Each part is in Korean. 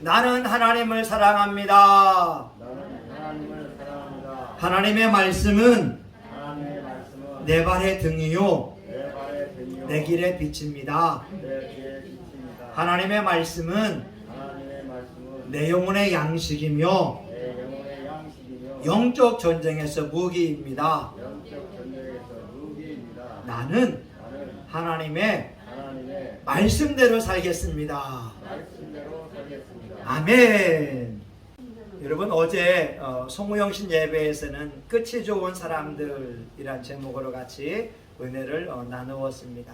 나는 하나님을 사랑합니다. 나는 하나님을 사랑합니다. 하나님의 말씀은 하나님의 말씀은 내 발의 등이요 내 길의 빛입니다. 하나님의 말씀은 내 영혼의 양식이며 영적 전쟁에서 무기입니다. 영적. 나는 하나님의. 말씀대로 살겠습니다. 아멘. 여러분 어제 어, 송우영신 예배에서는 끝이 좋은 사람들이란 제목으로 같이 은혜를 어, 나누었습니다.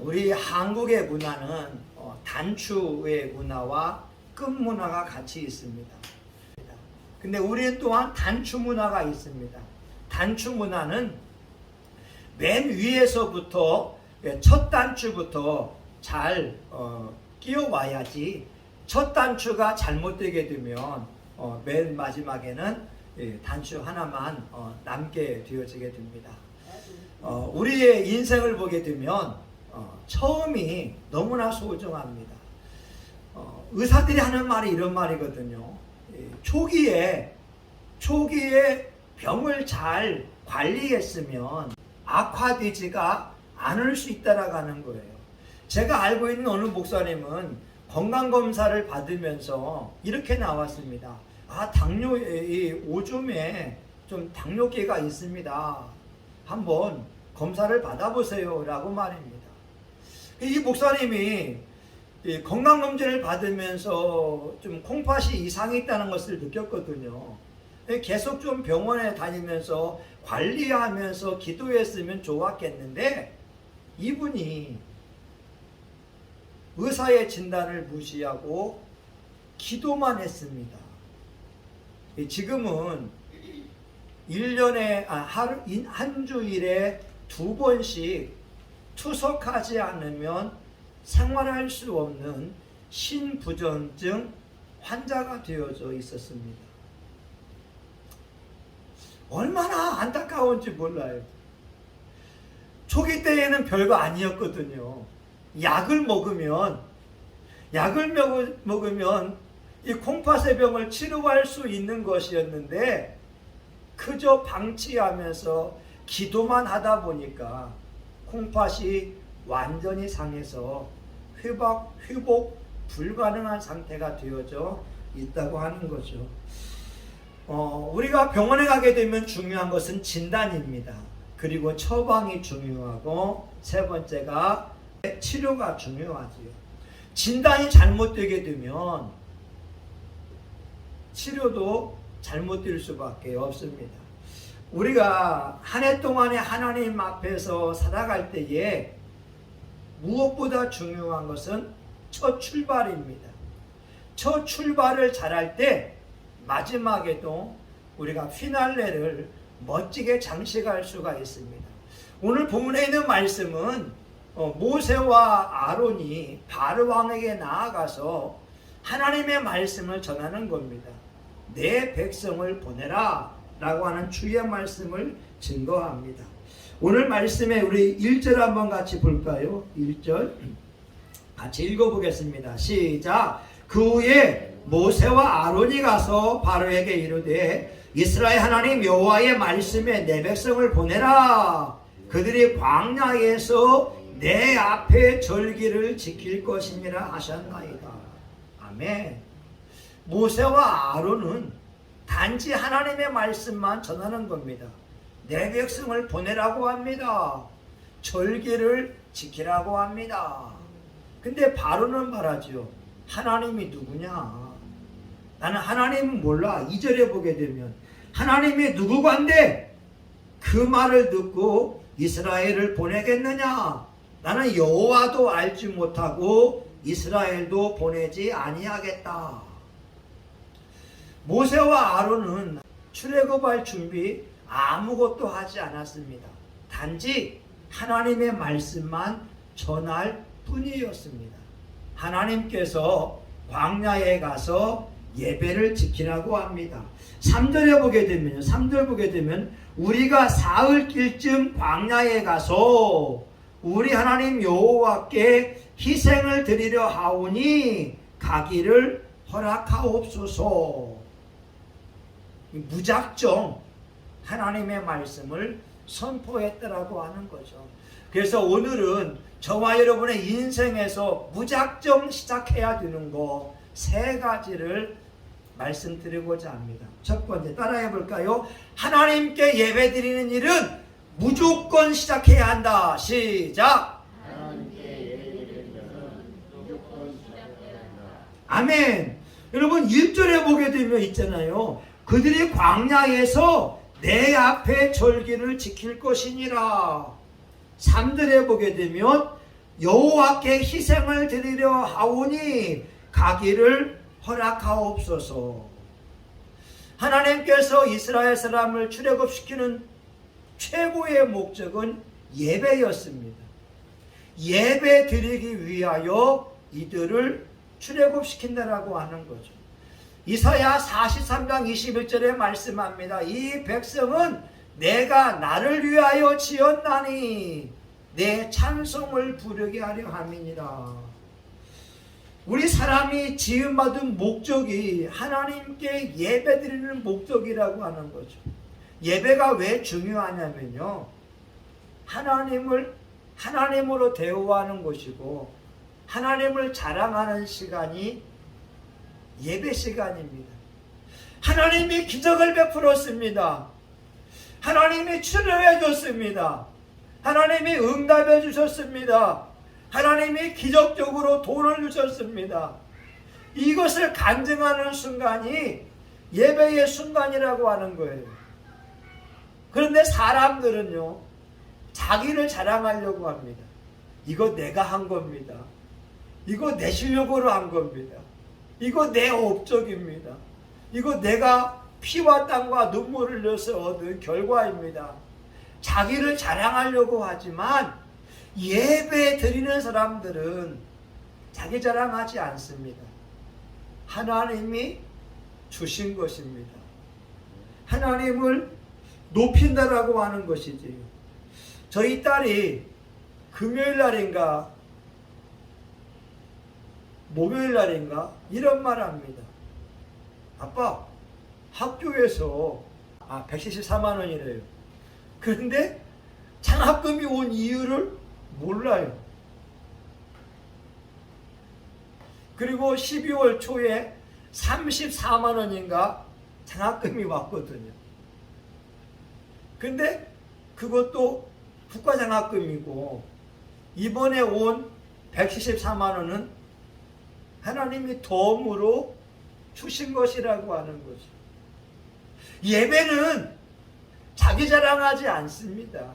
우리 한국의 문화는 어, 단추의 문화와 끝 문화가 같이 있습니다. 근데 우리는 또한 단추 문화가 있습니다. 단추 문화는 맨 위에서부터 예, 첫 단추부터 잘 어, 끼워와야지 첫 단추가 잘못되게 되면 어, 맨 마지막에는 예, 단추 하나만 어, 남게 되어지게 됩니다. 어, 우리의 인생을 보게 되면 어, 처음이 너무나 소중합니다. 어, 의사들이 하는 말이 이런 말이거든요. 예, 초기에 초기에 병을 잘 관리했으면 악화되지가 않을 수 있다라는 거예요. 제가 알고 있는 어느 목사님은 건강 검사를 받으면서 이렇게 나왔습니다. 아 당뇨 이 오줌에 좀 당뇨기가 있습니다. 한번 검사를 받아보세요 라고 말입니다. 이 목사님이 이 건강검진을 받으면서 좀 콩팥이 이상이 있다는 것을 느꼈거든요. 계속 좀 병원에 다니면서 관리하면서 기도했으면 좋았겠는데 이분이 의사의 진단을 무시하고 기도만 했습니다. 지금은 1년에 아, 하루 인- 한 주일에 두 번씩 투석하지 않으면 생활할 수 없는 신부전증 환자가 되어져 있었습니다. 얼마나 안타까운지 몰라요. 초기 때에는 별거 아니었거든요. 약을 먹으면 약을 먹- 먹으면 이 콩팥의 병을 치료할 수 있는 것이었는데 그저 방치하면서 기도만 하다 보니까 콩팥이 완전히 상해서 회복, 회복 불가능한 상태가 되어져 있다고 하는 거죠. 어, 우리가 병원에 가게 되면 중요한 것은 진단입니다. 그리고 처방이 중요하고 세 번째가 치료가 중요하지요. 진단이 잘못되게 되면 치료도 잘못될 수밖에 없습니다. 우리가 한 해 동안에 하나님 앞에서 살아갈 때에 무엇보다 중요한 것은 첫 출발입니다. 첫 출발을 잘할 때 마지막에도 우리가 피날레를 멋지게 장식할 수가 있습니다. 오늘 본문에 있는 말씀은 어, 모세와 아론이 바르 왕에게 나아가서 하나님의 말씀을 전하는 겁니다. 내 백성을 보내라 라고 하는 주의 말씀을 증거합니다. 오늘 말씀에 우리 1절 한번 같이 볼까요? 1절 같이 읽어보겠습니다. 시작. 그 후에 모세와 아론이 가서 바로에게 이르되 이스라엘 하나님 여호와의 말씀에 내 백성을 보내라. 그들이 광야에서 내 앞에 절기를 지킬 것이니라 하셨나이다. 아멘. 모세와 아론은 단지 하나님의 말씀만 전하는 겁니다. 내 백성을 보내라고 합니다. 절기를 지키라고 합니다. 근데 바로는 말하죠. 하나님이 누구냐? 나는 하나님 몰라. 2절에 보게 되면 하나님이 누구관데 그 말을 듣고 이스라엘을 보내겠느냐? 나는 여호와도 알지 못하고 이스라엘도 보내지 아니하겠다. 모세와 아론은 출애굽할 준비 아무것도 하지 않았습니다. 단지 하나님의 말씀만 전할 뿐이었습니다. 하나님께서 광야에 가서 예배를 지키라고 합니다. 3절에 보게 되면 3절 보게 되면 우리가 사흘 길쯤 광야에 가서 우리 하나님 여호와께 희생을 드리려 하오니 가기를 허락하옵소서. 무작정 하나님의 말씀을 선포했더라고 하는 거죠. 그래서 오늘은 저와 여러분의 인생에서 무작정 시작해야 되는 거 세 가지를 말씀드리고자 합니다. 첫 번째 따라해 볼까요? 하나님께 예배 드리는 일은 무조건 시작해야 한다. 시작. 아멘. 여러분 1절에 보게 되면 있잖아요. 그들이 광야에서 내 앞에 절기를 지킬 것이니라. 3절에 보게 되면 여호와께 희생을 드리려 하오니 가기를 허락하옵소서. 하나님께서 이스라엘 사람을 출애굽시키는 최고의 목적은 예배였습니다. 예배 드리기 위하여 이들을 출애굽시킨다라고 하는 거죠. 이사야 43장 21절에 말씀합니다. 이 백성은 내가 나를 위하여 지었나니 내 찬송을 부르게 하려 함이니라. 우리 사람이 지음받은 목적이 하나님께 예배드리는 목적이라고 하는 거죠. 예배가 왜 중요하냐면요. 하나님을 하나님으로 대우하는 것이고 하나님을 자랑하는 시간이 예배 시간입니다. 하나님이 기적을 베풀었습니다. 하나님이 치료해 줬습니다. 하나님이 응답해 주셨습니다. 하나님이 기적적으로 돈을 주셨습니다. 이것을 간증하는 순간이 예배의 순간이라고 하는 거예요. 그런데 사람들은요, 자기를 자랑하려고 합니다. 이거 내가 한 겁니다. 이거 내 실력으로 한 겁니다. 이거 내 업적입니다. 이거 내가 피와 땀과 눈물을 흘려서 얻은 결과입니다. 자기를 자랑하려고 하지만 예배 드리는 사람들은 자기 자랑하지 않습니다. 하나님이 주신 것입니다. 하나님을 높인다라고 하는 것이지. 저희 딸이 금요일 날인가 목요일 날인가 이런 말 합니다. 아빠 학교에서 아 174만 원이래요. 그런데 장학금이 온 이유를 몰라요. 그리고 12월 초에 34만 원인가 장학금이 왔거든요. 근데 그것도 국가장학금이고 이번에 온 174만 원은 하나님이 도움으로 주신 것이라고 하는 거죠. 예배는 자기 자랑하지 않습니다.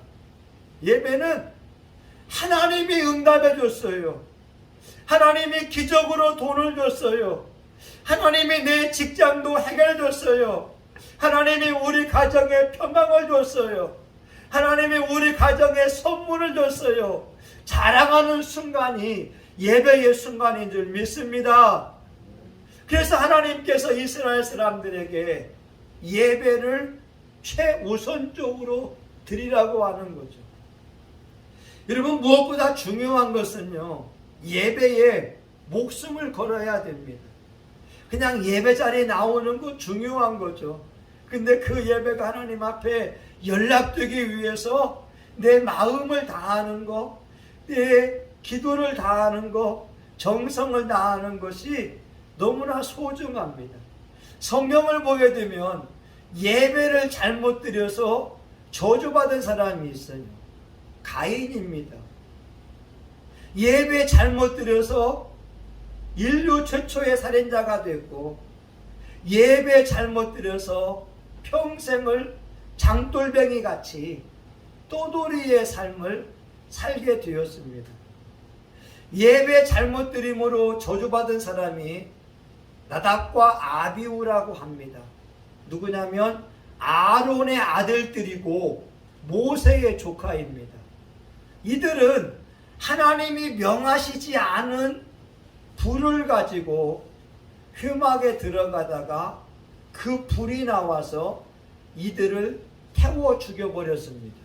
예배는 하나님이 응답해 줬어요. 하나님이 기적으로 돈을 줬어요. 하나님이 내 직장도 해결해 줬어요. 하나님이 우리 가정에 평강을 줬어요. 하나님이 우리 가정에 선물을 줬어요. 자랑하는 순간이 예배의 순간인 줄 믿습니다. 그래서 하나님께서 이스라엘 사람들에게 예배를 최우선적으로 드리라고 하는 거죠. 여러분 무엇보다 중요한 것은요. 예배에 목숨을 걸어야 됩니다. 그냥 예배 자리에 나오는 거 중요한 거죠. 근데 그 예배가 하나님 앞에 연락되기 위해서 내 마음을 다하는 거, 내 기도를 다하는 거, 정성을 다하는 것이 너무나 소중합니다. 성경을 보게 되면 예배를 잘못 드려서 저주받은 사람이 있어요. 가인입니다. 예배 잘못 드려서 인류 최초의 살인자가 됐고 예배 잘못 드려서 평생을 장돌뱅이 같이 또돌이의 삶을 살게 되었습니다. 예배 잘못 드림으로 저주받은 사람이 나답과 아비우라고 합니다. 누구냐면 아론의 아들들이고 모세의 조카입니다. 이들은 하나님이 명하시지 않은 불을 가지고 휘막에 들어가다가 그 불이 나와서 이들을 태워 죽여버렸습니다.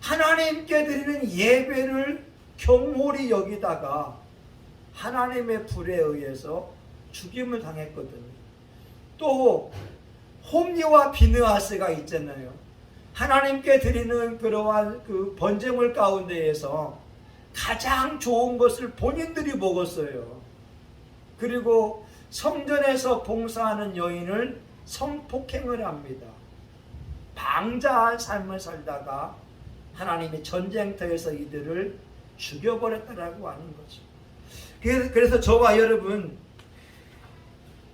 하나님께 드리는 예배를 경홀히 여기다가 하나님의 불에 의해서 죽임을 당했거든요. 또 홈리와 비느하스가 있잖아요. 하나님께 드리는 그러한 그 번제물 가운데에서 가장 좋은 것을 본인들이 먹었어요. 그리고 성전에서 봉사하는 여인을 성폭행을 합니다. 방자한 삶을 살다가 하나님이 전쟁터에서 이들을 죽여버렸다라고 하는 거죠. 그래서- 저와 여러분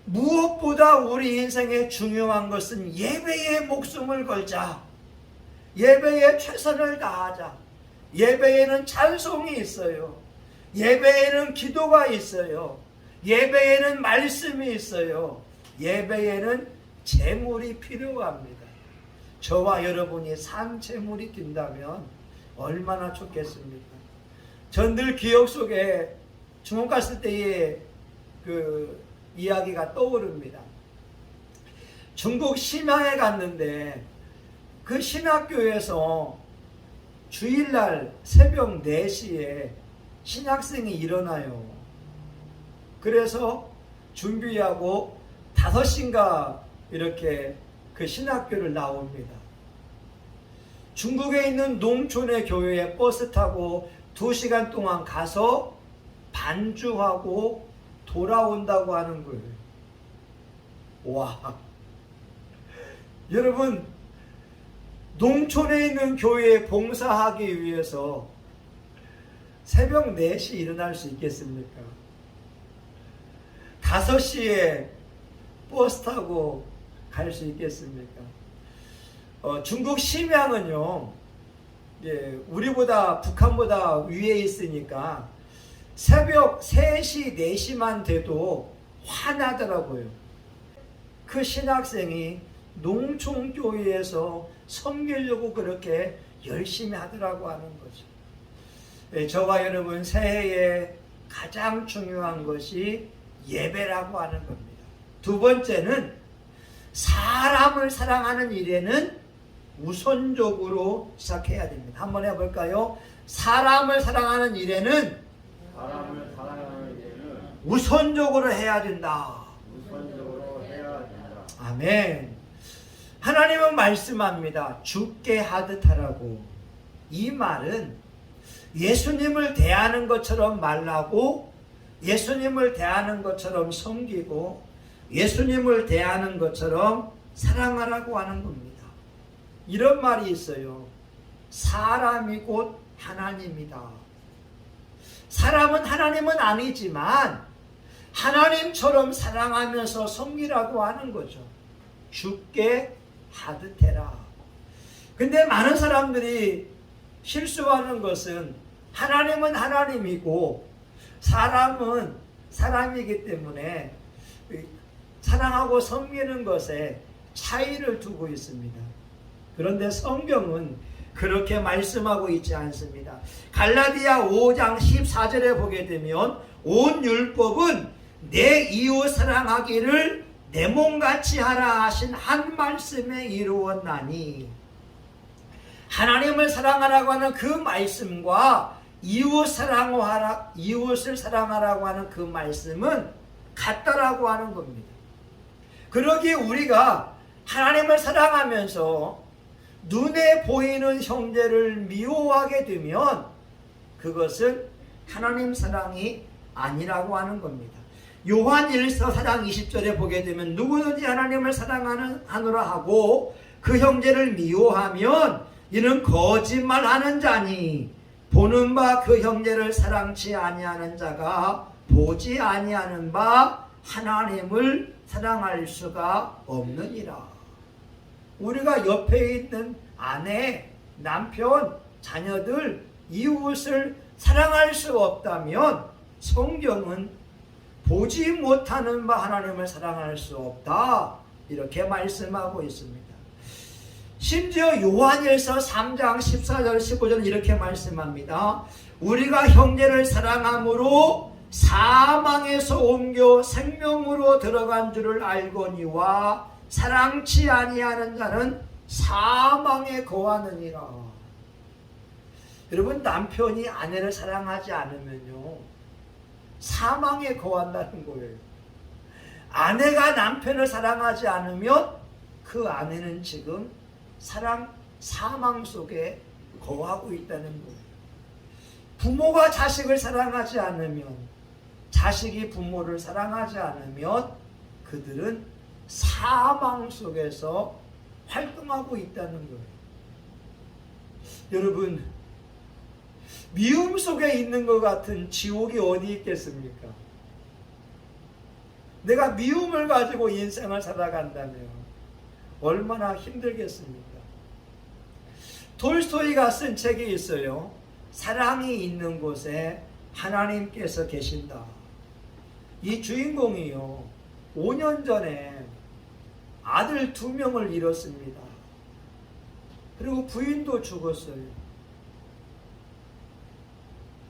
무엇보다 우리 인생에 중요한 것은 예배에 목숨을 걸자. 예배에 최선을 다하자. 예배에는 찬송이 있어요. 예배에는 기도가 있어요. 예배에는 말씀이 있어요. 예배에는 재물이 필요합니다. 저와 여러분이 산 재물이 뛴다면 얼마나 좋겠습니까? 전 늘 기억 속에 중국 갔을 때의 그 이야기가 떠오릅니다. 중국 심양에 갔는데 그 신학교에서 주일날 새벽 4시에 신학생이 일어나요. 그래서 준비하고 5시인가 이렇게 그 신학교를 나옵니다. 중국에 있는 농촌의 교회에 버스 타고 2시간 동안 가서 반주하고 돌아온다고 하는 거예요. 와. 여러분, 농촌에 있는 교회에 봉사하기 위해서 새벽 4시 일어날 수 있겠습니까? 5시에 버스 타고 갈 수 있겠습니까? 어, 중국 심양은요, 예, 우리보다, 북한보다 위에 있으니까 새벽 3시, 4시만 돼도 화나더라고요. 그 신학생이 농촌교회에서 섬기려고 그렇게 열심히 하더라고 하는 거죠. 예, 저와 여러분 새해에 가장 중요한 것이 예배라고 하는 겁니다. 두 번째는 사람을 사랑하는 일에는 우선적으로 시작해야 됩니다. 한번 해볼까요? 사람을 사랑하는 일에는 사람을 사랑하는 일은 우선적으로 해야 된다. 우선적으로 해야 된다. 아멘. 하나님은 말씀합니다. 죽게 하듯 하라고. 이 말은 예수님을 대하는 것처럼 말라고 예수님을 대하는 것처럼 섬기고 예수님을 대하는 것처럼 사랑하라고 하는 겁니다. 이런 말이 있어요. 사람이 곧 하나님이다. 사람은 하나님은 아니지만 하나님처럼 사랑하면서 섬기라고 하는 거죠. 죽게 하듯 해라. 근데 많은 사람들이 실수하는 것은 하나님은 하나님이고 사람은 사람이기 때문에 사랑하고 섬기는 것에 차이를 두고 있습니다. 그런데 성경은 그렇게 말씀하고 있지 않습니다. 갈라디아 5장 14절에 보게 되면 온 율법은 내 이웃 사랑하기를 내 몸같이 하라 하신 한 말씀에 이루었나니 하나님을 사랑하라고 하는 그 말씀과 이웃 사랑하라 이웃을 사랑하라고 하는 그 말씀은 같다라고 하는 겁니다. 그러기에 우리가 하나님을 사랑하면서 눈에 보이는 형제를 미워하게 되면 그것은 하나님 사랑이 아니라고 하는 겁니다. 요한 1서 4장 20절에 보게 되면 누구든지 하나님을 사랑하는 하노라 하고 그 형제를 미워하면 이는 거짓말하는 자니 보는 바 그 형제를 사랑치 아니하는 자가 보지 아니하는 바 하나님을 사랑할 수가 없느니라. 우리가 옆에 있는 아내, 남편, 자녀들, 이웃을 사랑할 수 없다면 성경은 보지 못하는 바 하나님을 사랑할 수 없다. 이렇게 말씀하고 있습니다. 심지어 요한일서 3장 14절 15절 이렇게 말씀합니다. 우리가 형제를 사랑함으로 사망에서 옮겨 생명으로 들어간 줄을 알거니와 사랑치 아니하는 자는 사망에 거하느니라. 여러분 남편이 아내를 사랑하지 않으면요 사망에 거한다는 거예요. 아내가 남편을 사랑하지 않으면 그 아내는 지금 사랑 사망 속에 거하고 있다는 거예요. 부모가 자식을 사랑하지 않으면 자식이 부모를 사랑하지 않으면 그들은 사망 속에서 활동하고 있다는 거예요. 여러분, 미움 속에 있는 것 같은 지옥이 어디 있겠습니까? 내가 미움을 가지고 인생을 살아간다면 얼마나 힘들겠습니까? 돌스토이가 쓴 책이 있어요. 사랑이 있는 곳에 하나님께서 계신다. 이 주인공이요. 5년 전에 아들 두 명을 잃었습니다. 그리고 부인도 죽었어요.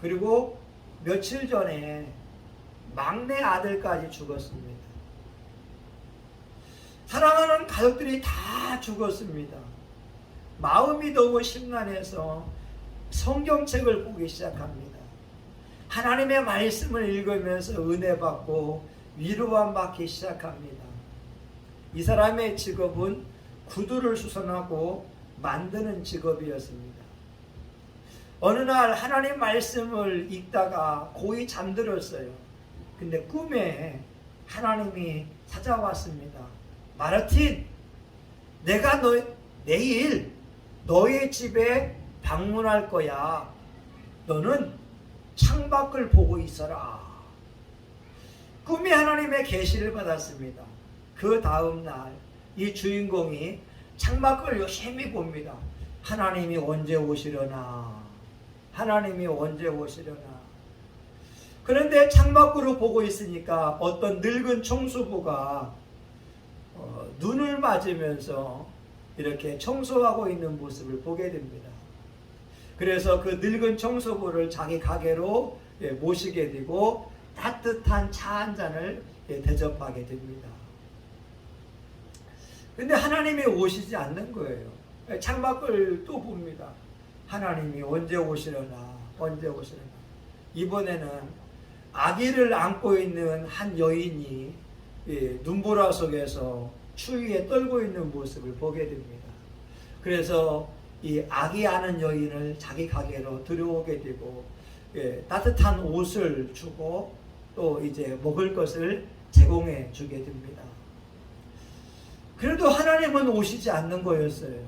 그리고 며칠 전에 막내 아들까지 죽었습니다. 사랑하는 가족들이 다 죽었습니다. 마음이 너무 심란해서 성경책을 보기 시작합니다. 하나님의 말씀을 읽으면서 은혜 받고 위로만 받기 시작합니다. 이 사람의 직업은 구두를 수선하고 만드는 직업이었습니다. 어느 날 하나님 말씀을 읽다가 고이 잠들었어요. 근데 꿈에 하나님이 찾아왔습니다. 마르틴, 내가 너 내일 너의 집에 방문할 거야. 너는 창밖을 보고 있어라. 꿈이 하나님의 계시를 받았습니다. 그 다음 날 이 주인공이 창밖을 열심히 봅니다. 하나님이 언제 오시려나? 하나님이 언제 오시려나? 그런데 창밖으로 보고 있으니까 어떤 늙은 청소부가 어, 눈을 맞으면서 이렇게 청소하고 있는 모습을 보게 됩니다. 그래서 그 늙은 청소부를 자기 가게로 예, 모시게 되고 따뜻한 차 한 잔을 예, 대접하게 됩니다. 근데 하나님이 오시지 않는 거예요. 창밖을 또 봅니다. 하나님이 언제 오시려나, 언제 오시려나. 이번에는 아기를 안고 있는 한 여인이 예, 눈보라 속에서 추위에 떨고 있는 모습을 보게 됩니다. 그래서 이 아기 아는 여인을 자기 가게로 들여오게 되고 예, 따뜻한 옷을 주고 또 이제 먹을 것을 제공해 주게 됩니다. 그래도 하나님은 오시지 않는 거였어요.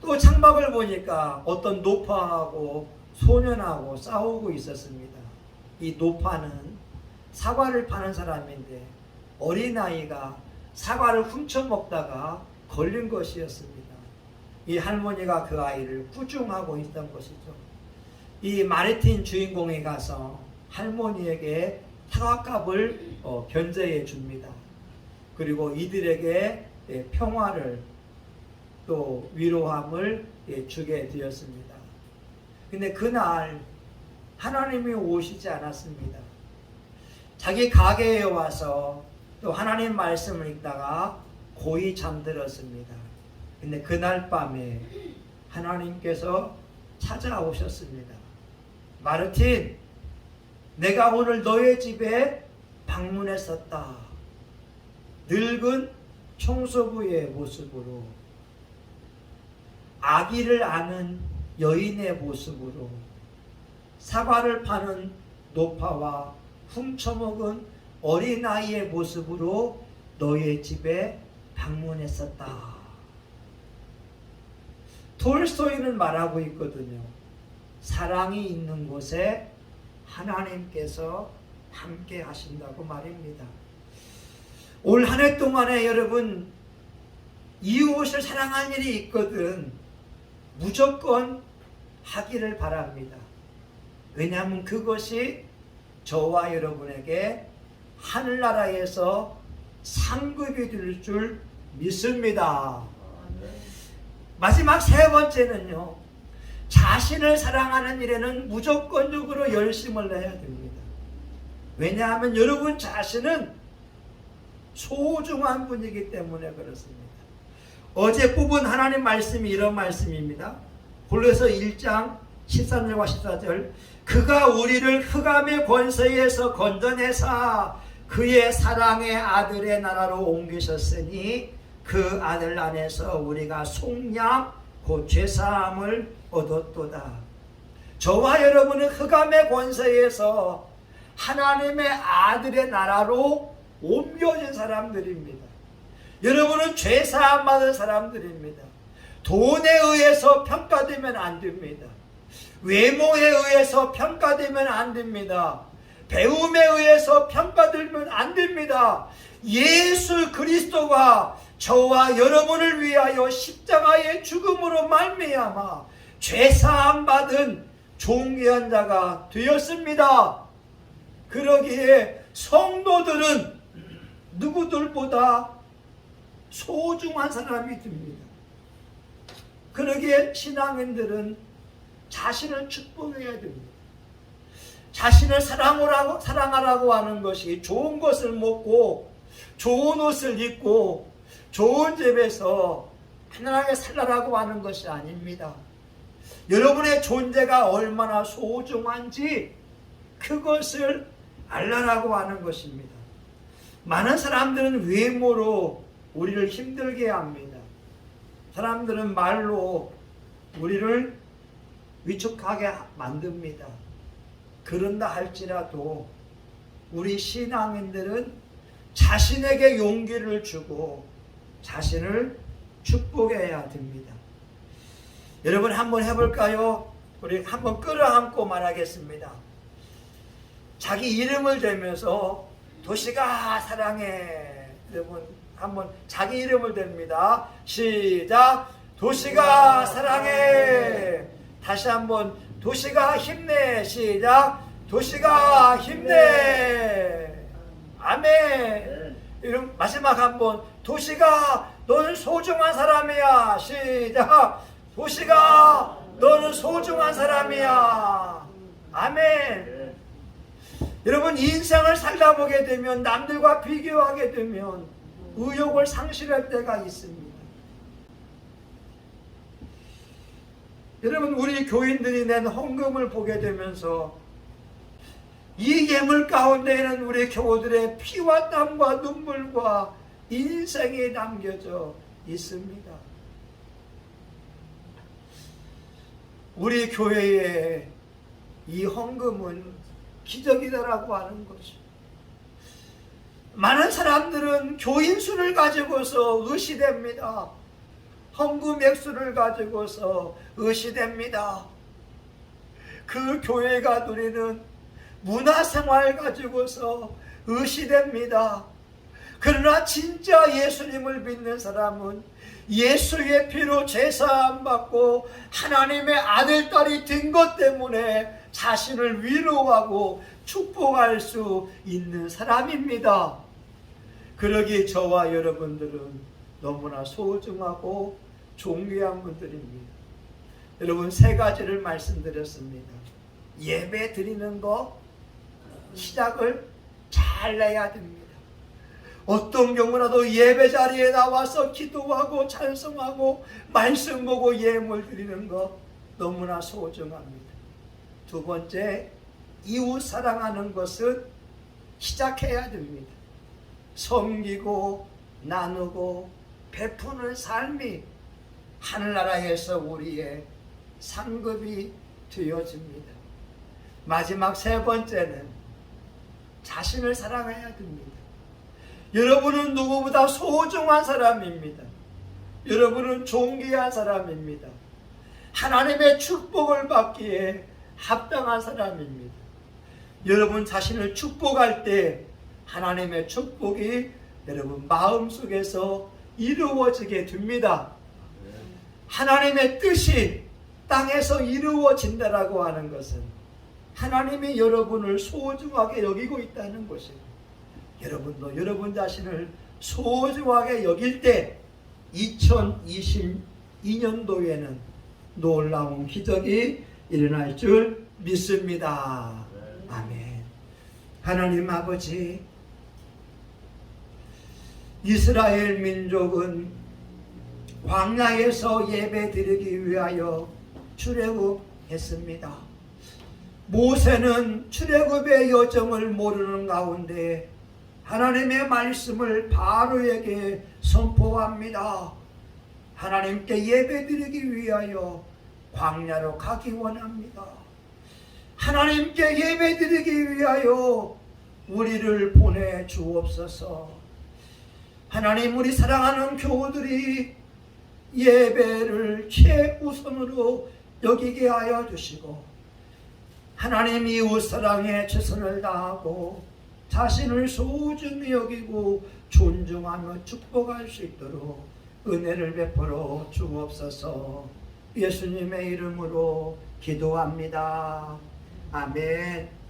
또 창밖을 보니까 어떤 노파하고 소년하고 싸우고 있었습니다. 이 노파는 사과를 파는 사람인데 어린아이가 사과를 훔쳐 먹다가 걸린 것이었습니다. 이 할머니가 그 아이를 꾸중하고 있던 것이죠. 이 마르틴 주인공이 가서 할머니에게 사과값을 어, 변제해 줍니다. 그리고 이들에게 예, 평화를 또 위로함을 예, 주게 되었습니다. 근데 그날 하나님이 오시지 않았습니다. 자기 가게에 와서 또 하나님 말씀을 읽다가 고이 잠들었습니다. 근데 그날 밤에 하나님께서 찾아오셨습니다. 마르틴, 내가 오늘 너의 집에 방문했었다. 늙은 청소부의 모습으로 아기를 아는 여인의 모습으로 사과를 파는 노파와 훔쳐먹은 어린아이의 모습으로 너의 집에 방문했었다. 톨스토이는 말하고 있거든요. 사랑이 있는 곳에 하나님께서 함께 하신다고 말입니다. 올 한 해 동안에 여러분 이웃을 사랑할 일이 있거든 무조건 하기를 바랍니다. 왜냐하면 그것이 저와 여러분에게 하늘나라에서 상급이 될 줄 믿습니다. 마지막 세 번째는요. 자신을 사랑하는 일에는 무조건적으로 열심을 내야 됩니다. 왜냐하면 여러분 자신은 소중한 분이기 때문에 그렇습니다. 어제 뽑은 하나님 말씀이 이런 말씀입니다. 골로서 1장 13절과 14절 그가 우리를 흑암의 권세에서 건져내사 그의 사랑의 아들의 나라로 옮기셨으니 그 아들 안에서 우리가 속량 곧 죄사함을 얻었도다. 저와 여러분은 흑암의 권세에서 하나님의 아들의 나라로 옮겨진 사람들입니다. 여러분은 죄사함 받은 사람들입니다. 돈에 의해서 평가되면 안 됩니다. 외모에 의해서 평가되면 안 됩니다. 배움에 의해서 평가되면 안 됩니다. 예수 그리스도가 저와 여러분을 위하여 십자가의 죽음으로 말미암아 죄사함 받은 종기한 자가 되었습니다. 그러기에 성도들은 누구들보다 소중한 사람이 됩니다. 그러기에 신앙인들은 자신을 축복해야 됩니다. 자신을 사랑하라고, 사랑하라고 하는 것이 좋은 것을 먹고 좋은 옷을 입고 좋은 집에서 편안하게 살라라고 하는 것이 아닙니다. 여러분의 존재가 얼마나 소중한지 그것을 알라라고 하는 것입니다. 많은 사람들은 외모로 우리를 힘들게 합니다. 사람들은 말로 우리를 위축하게 만듭니다. 그런다 할지라도 우리 신앙인들은 자신에게 용기를 주고 자신을 축복해야 됩니다. 여러분 한번 해볼까요? 우리 한번 끌어안고 말하겠습니다. 자기 이름을 대면서 도시가 사랑해. 여러분 한번 자기 이름을 댑니다. 시작. 도시가 사랑해. 다시 한번 도시가 힘내. 시작. 도시가 힘내. 아멘. 이런 마지막 한번 도시가 너는 소중한 사람이야. 시작. 도시가 너는 소중한 사람이야. 아멘. 여러분 인생을 살다 보게 되면 남들과 비교하게 되면 의욕을 상실할 때가 있습니다. 여러분 우리 교인들이 낸 헌금을 보게 되면서 이 예물 가운데에는 우리 교우들의 피와 땀과 눈물과 인생이 담겨져 있습니다. 우리 교회의 이 헌금은 기적이다라고 하는 것입니다. 많은 사람들은 교인 수를 가지고서 의시됩니다. 헌금 액수를 가지고서 의시됩니다. 그 교회가 누리는 문화생활 가지고서 의시됩니다. 그러나 진짜 예수님을 믿는 사람은 예수의 피로 제사함 받고 하나님의 아들 딸이 된 것 때문에 자신을 위로하고 축복할 수 있는 사람입니다. 그러기 저와 여러분들은 너무나 소중하고 존귀한 분들입니다. 여러분 세 가지를 말씀드렸습니다. 예배 드리는 거 시작을 잘 내야 됩니다. 어떤 경우라도 예배 자리에 나와서 기도하고 찬송하고 말씀 보고 예물 드리는 것 너무나 소중합니다. 두 번째, 이웃 사랑하는 것은 시작해야 됩니다. 섬기고 나누고 베푸는 삶이 하늘나라에서 우리의 상급이 되어집니다. 마지막 세 번째는 자신을 사랑해야 됩니다. 여러분은 누구보다 소중한 사람입니다. 여러분은 존귀한 사람입니다. 하나님의 축복을 받기에 합당한 사람입니다. 여러분 자신을 축복할 때 하나님의 축복이 여러분 마음속에서 이루어지게 됩니다. 하나님의 뜻이 땅에서 이루어진다라고 하는 것은 하나님이 여러분을 소중하게 여기고 있다는 것입니다. 여러분도 여러분 자신을 소중하게 여길 때 2022년도에는 놀라운 기적이 일어날 줄 믿습니다. 아멘. 하나님 아버지, 이스라엘 민족은 광야에서 예배 드리기 위하여 출애굽했습니다. 모세는 출애굽의 여정을 모르는 가운데 하나님의 말씀을 바로에게 선포합니다. 하나님께 예배드리기 위하여 광야로 가기 원합니다. 하나님께 예배드리기 위하여 우리를 보내 주옵소서. 하나님 우리 사랑하는 교우들이 예배를 최우선으로 여기게 하여 주시고 하나님 이웃 사랑에 최선을 다하고 자신을 소중히 여기고 존중하며 축복할 수 있도록 은혜를 베풀어 주옵소서 예수님의 이름으로 기도합니다. 아멘.